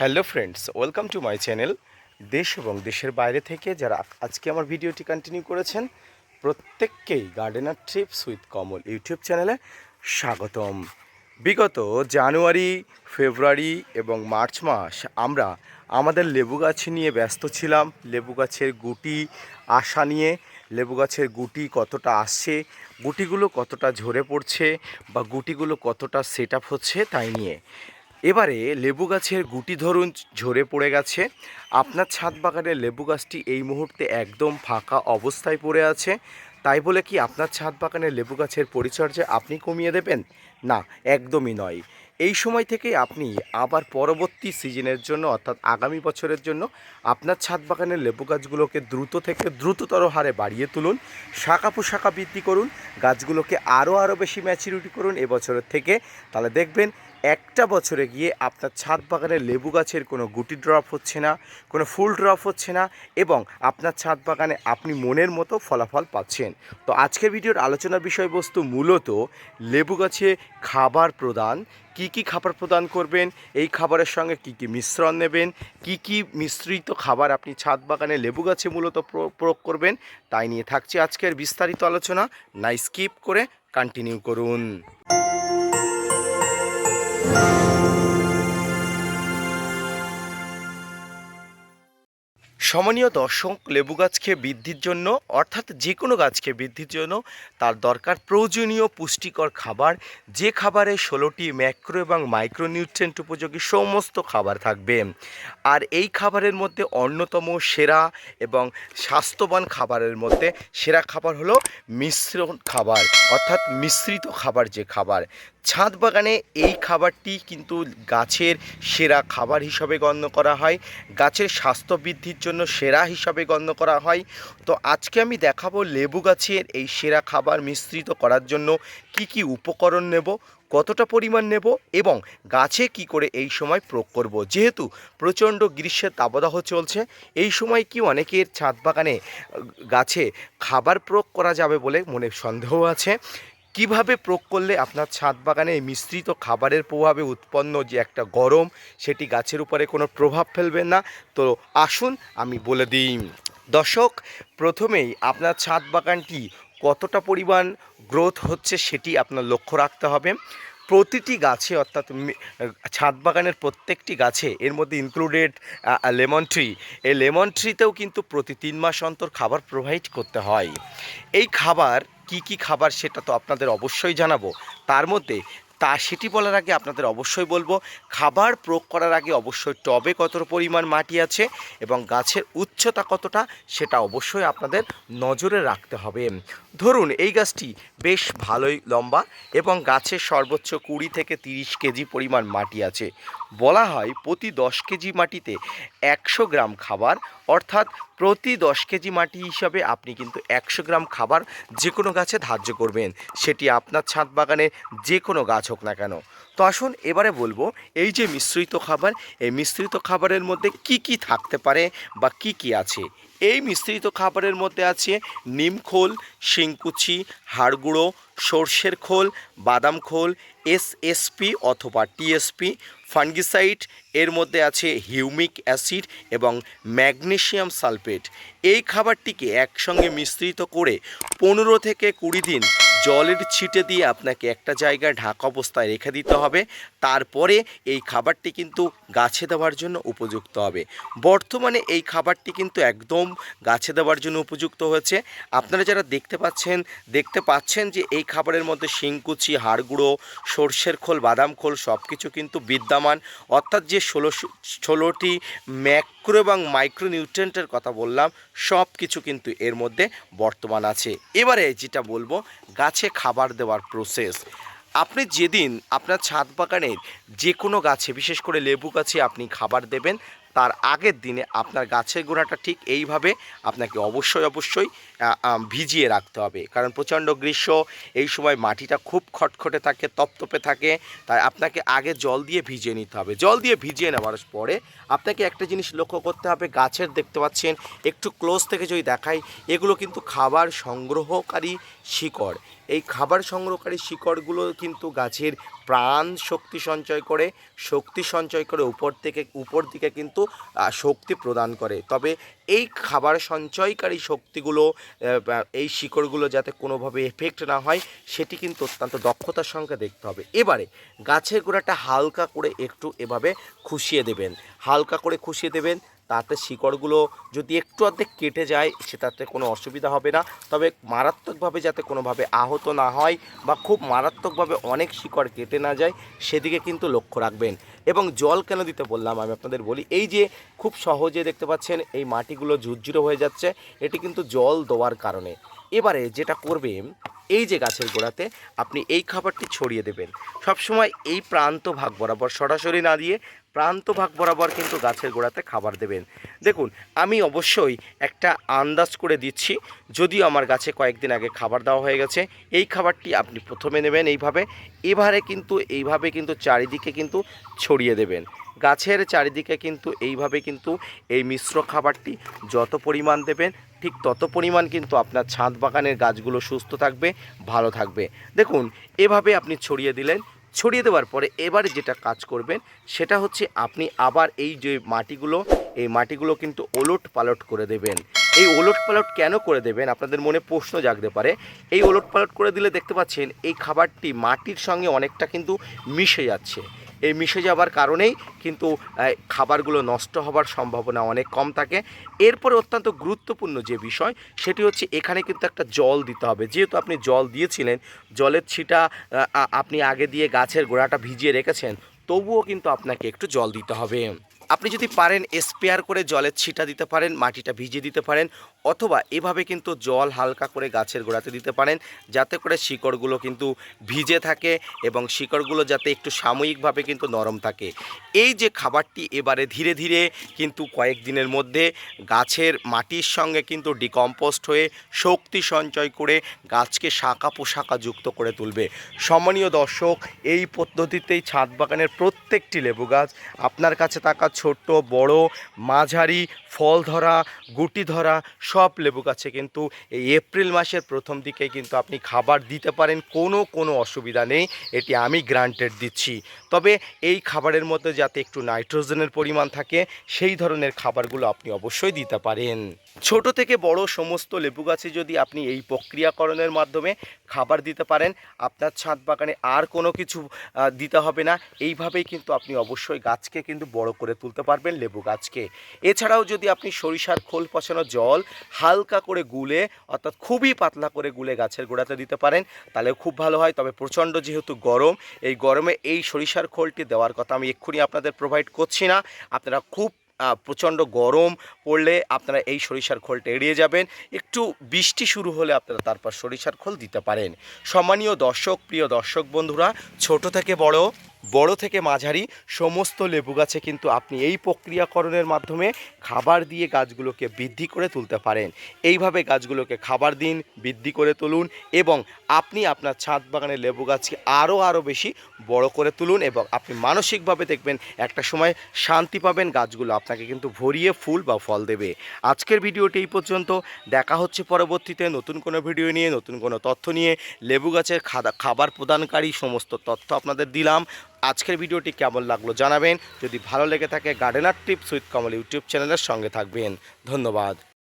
Hello friends, welcome to my channel দেশ এবং দেশের বাইরে থেকে যারা আজকে আমার ভিডিওটি কন্টিনিউ করেছেন, প্রত্যেককেই gardener tips with Kamal YouTube চ্যানেলে স্বাগতম। বিগত জানুয়ারি, ফেব্রুয়ারি এবং মার্চ মাস আমরা আমাদের লেবু গাছ নিয়ে ব্যস্ত ছিলাম, লেবু গাছের গুটি আশা নিয়ে, লেবু গাছের গুটি কতটা আসছে, গুটিগুলো কতটা ঝরে পড়ছে বা গুটিগুলো কতটা সেট হচ্ছে তাই নিয়ে। এবারে লেবু গাছের গুটি ধরুন ঝরে পড়ে গেছে। আপনার ছাদ বাগানের লেবু গাছটি এই মুহূর্তে একদম ফাঁকা অবস্থায় পড়ে আছে। তাই বলে কি আপনার ছাদ বাগানের লেবু গাছের পরিচর্যা আপনি কমিয়ে দেবেন? না, একদমই নয়। এই সময় থেকে আপনি আবার পরবর্তী সিজনের জন্য অর্থাৎ আগামী বছরের জন্য আপনার ছাদ বাগানের লেবু গাছগুলোকে দ্রুত থেকে দ্রুততর হারে বাড়িয়ে তুলুন। শাখা পোশাখা বৃদ্ধি করুন। গাছগুলোকে আরও আরও বেশি ম্যাচুরিটি করুন এবছরের থেকে। তাহলে দেখবেন একটা বছরে গিয়ে আপনার ছাদ বাগানের লেবু গাছের কোনো গুটি ড্রপ হচ্ছে না, কোনো ফুল ড্রপ হচ্ছে না এবং আপনার ছাদ বাগানে আপনি মনের মতো ফলাফল পাচ্ছেন। তো আজকের ভিডিওর আলোচনার বিষয়বস্তু মূলত লেবু গাছে খাবার প্রদান, কি কি খাবার প্রদান করবেন, এই খাবারের সঙ্গে কি কি মিশ্রণ নেবেন, কি কি মিশ্রিত খাবার আপনি ছাদ বাগানে লেবু গাছে মূলত প্র- প্রয়োগ করবেন, তাই নিয়ে থাকছে আজকের বিস্তারিত আলোচনা। নাই স্কিপ করে কন্টিনিউ করুন। সমনীয় দর্শক লেবু গাছকে বৃদ্ধির জন্য, অর্থাৎ যে কোনো গাছকে বৃদ্ধির জন্য তার দরকার প্রয়োজনীয় পুষ্টিকর খাবার। যে খাবারে ষোলোটি ম্যাক্রো এবং মাইক্রোনিউট্রেন্ট উপযোগী সমস্ত খাবার থাকবে। আর এই খাবারের মধ্যে অন্যতম সেরা এবং স্বাস্থ্যবান খাবারের মধ্যে সেরা খাবার হলো মিশ্র খাবার, অর্থাৎ মিশ্রিত খাবার যে খাবার। ছাদ বাগানে এই খাবারটি কিন্তু গাছের সেরা খাবার হিসাবে গণ্য করা হয়। গাছের স্বাস্থ্য বৃদ্ধির জন্য সেরা হিসাবে গণ্য করা হয়। তো আজকে আমি দেখাবো লেবু গাছের এই সেরা খাবার মিশ্রিত করার জন্য কি কি উপকরণ নেব, কতটা পরিমাণ নেব এবং গাছে কি করে এই সময় প্রয়োগ করব। যেহেতু প্রচণ্ড গ্রীষ্মের দাবদাহ চলছে, এই সময় কি অনেকের ছাদ বাগানে গাছে খাবার প্রয়োগ করা যাবে বলে মনে সন্দেহ আছে। কীভাবে প্রয়োগ করলে আপনার ছাদ বাগানে মিশ্রিত খাবারের প্রভাবে উৎপন্ন যে একটা গরম, সেটি গাছের উপরে কোনো প্রভাব ফেলবে না? তো আসুন আমি বলে দিই। দর্শক, প্রথমেই আপনার ছাদ বাগানটি কতটা পরিমাণ গ্রোথ হচ্ছে সেটি আপনার লক্ষ্য রাখতে হবে। প্রতিটি গাছে অর্থাৎ ছাদ বাগানের প্রত্যেকটি গাছে এর মধ্যে ইনক্লুডেড লেমন ট্রি এই লেমন ট্রিতেও কিন্তু প্রতি তিন মাস অন্তর খাবার প্রোভাইড করতে হয়। এই খাবার কি কি খাবার সেটা তো আপনাদের অবশ্যই জানাব। তার মধ্যে তা সেটি বলার আগে আপনাদের অবশ্যই বলব, খাবার প্রয়োগ করার আগে অবশ্যই টবে কত পরিমাণ মাটি আছে এবং গাছের উচ্চতা কতটা সেটা অবশ্যই আপনাদের নজরে রাখতে হবে। ধরুন, এই গাছটি বেশ ভালোই লম্বা এবং গাছের সর্বোচ্চ কুড়ি থেকে তিরিশ কেজি পরিমাণ মাটি আছে। বলা হয় প্রতি দশ কেজি মাটিতে একশো গ্রাম খাবার, অর্থাৎ প্রতি দশ কেজি মাটি হিসাবে আপনি কিন্তু একশো গ্রাম খাবার যে কোনো গাছে ধার্য করবেন। সেটি আপনার ছাদ বাগানে যে কোনো গাছ হোক না কেন। তো আসুন এবারে বলব, এই যে মিশ্রিত খাবার, এই মিশ্রিত খাবারের মধ্যে কি কি থাকতে পারে বা কি কি আছে? এই মিশ্রিত খাবারের মধ্যে আছে নিম খোল, শিংকুচি, হাড়গুঁড়ো, সর্ষের খোল, বাদাম খোল, এস এসএসপি অথবা টিএসপি ফাঙ্গিসাইড, এর মধ্যে আছে হিউমিক অ্যাসিড এবং ম্যাগনেশিয়াম সালফেট। এই খাবারটিকে একসঙ্গে মিশ্রিত করে পনেরো থেকে কুড়ি দিন জলের ছিটে দিয়ে আপনাকে একটা জায়গায় ঢাকা অবস্থায় রেখে দিতে হবে। তারপরে এই খাবারটি কিন্তু গাছে দেওয়ার জন্য উপযুক্ত হবে। বর্তমানে এই খাবারটি কিন্তু একদম গাছে দেওয়ার জন্য উপযুক্ত হয়েছে। আপনারা যারা দেখতে পাচ্ছেন দেখতে পাচ্ছেন যে এই খাবারের মধ্যে শিংকুচি, হাড়গুঁড়ো, সর্ষের খোল, বাদাম খোল সব কিছু কিন্তু বিদ্যমান। অর্থাৎ যে ষোলো ষোলোটি ম্যাক্রো এবং মাইক্রো নিউট্রেন্টের কথা বললাম সব কিছু কিন্তু এর মধ্যে বর্তমান আছে। এবারে যেটা বলব, গাছে খাবার দেওয়ার প্রসেস আপনি যেদিন আপনার ছাদ বাগানের যে কোনো গাছে, বিশেষ করে লেবু গাছে আপনি খাবার দেবেন, তার আগের দিনে আপনার গাছের গোড়াটা ঠিক এইভাবে আপনাকে অবশ্যই অবশ্যই ভিজিয়ে রাখতে হবে। কারণ প্রচণ্ড গ্রীষ্ম, এই সময় মাটিটা খুব খটখটে থাকে, তপতপে থাকে, তাই আপনাকে আগে জল দিয়ে ভিজিয়ে নিতে হবে। জল দিয়ে ভিজিয়ে নেওয়ার পরে আপনাকে একটা জিনিস লক্ষ্য করতে হবে, গাছের দেখতে পাচ্ছেন, একটু ক্লোজ থেকে যদি দেখাই, এগুলো কিন্তু খাবার সংগ্রহকারী শিকড়। এই খাবার সংগ্রহকারী শিকড়গুলো কিন্তু গাছের প্রাণ শক্তি সঞ্চয় করে, শক্তি সঞ্চয় করে উপর থেকে, উপর দিকে কিন্তু শক্তি প্রদান করে। তবে এই খাবার সঞ্চয়কারী শক্তিগুলো এই শিকড়গুলো যাতে কোনোভাবে এফেক্ট না হয়, সেটি কিন্তু অত্যন্ত দক্ষতার সঙ্গে দেখতে হবে। এবারে গাছের গোড়াটা হালকা করে একটু এভাবে খুশিয়ে দেবেন। হালকা করে খুশিয়ে দেবেন তাতে শিকড়গুলো যদি একটু অর্ধেক কেটে যায়, সেটাতে কোনো অসুবিধা হবে না। তবে মারাত্মকভাবে যাতে কোনোভাবে আহত না হয় বা খুব মারাত্মকভাবে অনেক শিকড় কেটে না যায়, সেদিকে কিন্তু লক্ষ্য রাখবেন। এবং জল কেন দিতে বললাম আমি আপনাদের বলি, এই যে খুব সহজে দেখতে পাচ্ছেন এই মাটিগুলো ঝুরঝুরে হয়ে যাচ্ছে, এটি কিন্তু জল দেওয়ার কারণে। এবারে যেটা করবেন এই যে গাছের গোড়াতে আপনি এই খাবারটি ছড়িয়ে দেবেন। সবসময় এই প্রান্ত ভাগ বরাবর সরাসরি না দিয়ে প্রান্ত ভাগ বরাবর কিন্তু গাছের গোড়াতে খাবার দেবেন। দেখুন, আমি অবশ্যই একটা আন্দাজ করে দিচ্ছি, যদিও আমার গাছে কয়েকদিন আগে খাবার দেওয়া হয়ে গেছে, এই খাবারটি আপনি প্রথমে নেবেন এইভাবে, এবারে কিন্তু এইভাবে কিন্তু চারিদিকে কিন্তু ছড়িয়ে দেবেন। গাছের চারিদিকে কিন্তু এইভাবে কিন্তু এই মিশ্র খাবারটি যত পরিমাণ দেবেন, ঠিক তত পরিমাণ কিন্তু আপনার ছাদ বাগানের গাছগুলো সুস্থ থাকবে, ভালো থাকবে। দেখুন, এভাবে আপনি ছড়িয়ে দিলেন। ছড়িয়ে দেওয়ার পরে এবারে যেটা কাজ করবেন, সেটা হচ্ছে আপনি আবার এই যে মাটিগুলো, এই মাটিগুলো কিন্তু ওলট পালট করে দেবেন। এই ওলট পালট কেন করে দেবেন? আপনাদের মনে প্রশ্ন জাগতে পারে। এই ওলট পালট করে দিলে দেখতে পাচ্ছেন, এই খাবারটি মাটির সঙ্গে অনেকটা কিন্তু মিশে যাচ্ছে। এই মিশে যাবার কারণেই কিন্তু খাবারগুলো নষ্ট হবার সম্ভাবনা অনেক কম থাকে। এরপরে অত্যন্ত গুরুত্বপূর্ণ যে বিষয়, সেটি হচ্ছে এখানে কিন্তু একটা জল দিতে হবে। যেহেতু আপনি জল দিয়েছিলেন, জলের ছিটা আপনি আগে দিয়ে গাছের গোড়াটা ভিজিয়ে রেখেছেন, তবুও কিন্তু আপনাকে একটু জল দিতে হবে। আপনি যদি পারেন, স্পেয়ার করে জলের ছিটা দিতে পারেন, মাটিটা ভিজিয়ে দিতে পারেন অথবা এভাবে কিন্তু জল হালকা করে গাছের গোড়াতে দিতে পারেন, যাতে করে শিকড়গুলো কিন্তু ভিজে থাকে এবং শিকড়গুলো যাতে একটু সাময়িকভাবে কিন্তু নরম থাকে। এই যে খাবারটি এবারে ধীরে ধীরে কিন্তু কয়েকদিনের মধ্যে গাছের মাটির সঙ্গে কিন্তু ডিকম্পোস্ট হয়ে শক্তি সঞ্চয় করে গাছকে শাখা পোশাকা যুক্ত করে তুলবে। সম্মানীয় দর্শক, এই পদ্ধতিতেই ছাদ বাগানের প্রত্যেকটি লেবু গাছ আপনার কাছে থাকা ছোট্ট, বড়, মাঝারি ফল ধরা গুটি ধরা সব লেবু গাছে কিন্তু এই এপ্রিল মাসের প্রথম দিকে কিন্তু আপনি খাবার দিতে পারেন, কোনো কোনো অসুবিধা নেই, এটি আমি গ্রান্টেড দিচ্ছি। তবে এই খাবারের মধ্যে যাতে একটু নাইট্রোজেনের পরিমাণ থাকে, সেই ধরনের খাবারগুলো আপনি অবশ্যই দিতে পারেন। ছোট থেকে বড় সমস্ত লেবু গাছে যদি আপনি এই প্রক্রিয়াকরণের মাধ্যমে খাবার দিতে পারেন, আপনার ছাদ বাগানে আর কোনো কিছু দিতে হবে না। এইভাবেই কিন্তু আপনি অবশ্যই গাছকে কিন্তু বড় করে তুলতে পারবেন লেবু গাছকে। এছাড়াও যদি আপনি সরিষার খোল পচানো জল হালকা করে গুলে, অর্থাৎ খুবই পাতলা করে গুলে গাছের গোড়াতে দিতে পারেন। তাহলে খুব ভালো হয়, তবে প্রচণ্ড যেহেতু গরম, এই গরমে এই সরিষার খোলটি দেওয়ার কথা আমি এক্ষুনি আপনাদের প্রোভাইড করছি না। আপনারা খুব প্রচণ্ড গরম পড়লে আপনারা এই সরিষার খোলটা এড়িয়ে যাবেন। একটু বৃষ্টি শুরু হলে আপনারা তারপর সরিষার খোল দিতে পারেন। সম্মানীয় দর্শক, প্রিয় দর্শক বন্ধুরা, ছোট থেকে বড় বড় থেকে মাঝারি, সমস্ত লেবু গাছে কিন্তু আপনি এই প্রক্রিয়াকরণের মাধ্যমে খাবার দিয়ে গাছগুলোকে বৃদ্ধি করে তুলতে পারেন। এইভাবে গাছগুলোকে খাবার দিন, বৃদ্ধি করে তুলুন এবং আপনি আপনার ছাদ বাগানের লেবু গাছকে আরও আরও বেশি বড় করে তুলুন এবং আপনি মানসিকভাবে দেখবেন একটা সময় শান্তি পাবেন, গাছগুলো আপনাকে কিন্তু ভরিয়ে ফুল বা ফল দেবে। আজকের ভিডিওটি এই পর্যন্ত। দেখা হচ্ছে পরবর্তীতে নতুন কোনো ভিডিও নিয়ে, নতুন কোনো তথ্য নিয়ে। লেবু গাছের খাবার প্রদানকারী সমস্ত তথ্য আপনাদের দিলাম। আজকের ভিডিওটি কেমন লাগল জানাবেন। যদি ভালো লেগে থাকে, gardener tips with Kamal YouTube চ্যানেলের সঙ্গে থাকবেন। ধন্যবাদ।